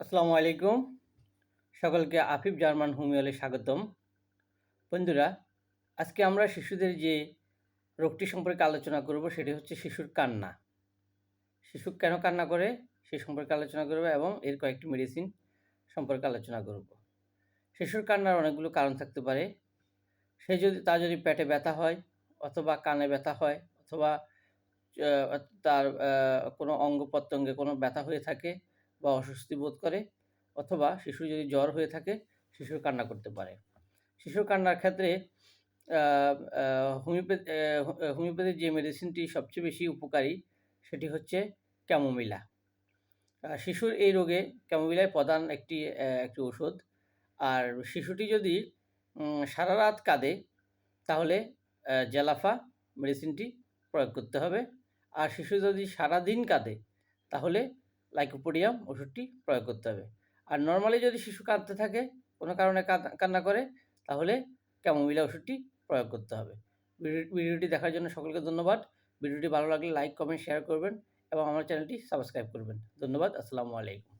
আসসালামু আলাইকুম। সকলকে আফিফ জার্মান হোমিওলে স্বাগতম। বন্ধুরা, আজকে আমরা শিশুদের যে রোগটি সম্পর্কে আলোচনা করব সেটি হচ্ছে শিশুর কান্না। শিশু কেন কান্না করে সে সম্পর্কে আলোচনা করব এবং এর কয়েকটি মেডিসিন সম্পর্কে আলোচনা করব। শিশুর কান্নার অনেকগুলো কারণ থাকতে পারে। সে যদি তা যদি পেটে ব্যথা হয় অথবা কানে ব্যথা হয় অথবা তার কোনো অঙ্গ প্রত্যঙ্গে কোনো ব্যথা হয়ে থাকে বা অস্বস্তি বোধ করে অথবা শিশু যদি জ্বর হয়ে থাকে, শিশুর কান্না করতে পারে। শিশুর কান্নার ক্ষেত্রে হোমিওপ্যাথি হোমিওপ্যাথির যে মেডিসিনটি সবচেয়ে বেশি উপকারী, সেটি হচ্ছে ক্যামোমিলা। শিশুর এই রোগে ক্যামোমিলাই প্রধান একটি একটি ওষুধ। আর শিশুটি যদি সারা রাত কাঁদে, তাহলে জেলাফা মেডিসিনটি প্রয়োগ করতে হবে। আর শিশু যদি সারা দিন কাঁদে, তাহলে লাইকোপোডিয়াম ওষুধটি প্রয়োগ করতে হবে। আর নর্মালি যদি শিশু কাঁদতে থাকে, কোনো কারণে কান্না করে, তাহলে ক্যামোমিলা ওষুধটি প্রয়োগ করতে হবে। ভিডিও- ভিডিওটি দেখার জন্য সকলকে ধন্যবাদ। ভিডিওটি ভালো লাগলে লাইক কমেন্ট শেয়ার করবেন এবং আমার চ্যানেলটি সাবস্ক্রাইব করবেন। ধন্যবাদ, আসসালামু আলাইকুম।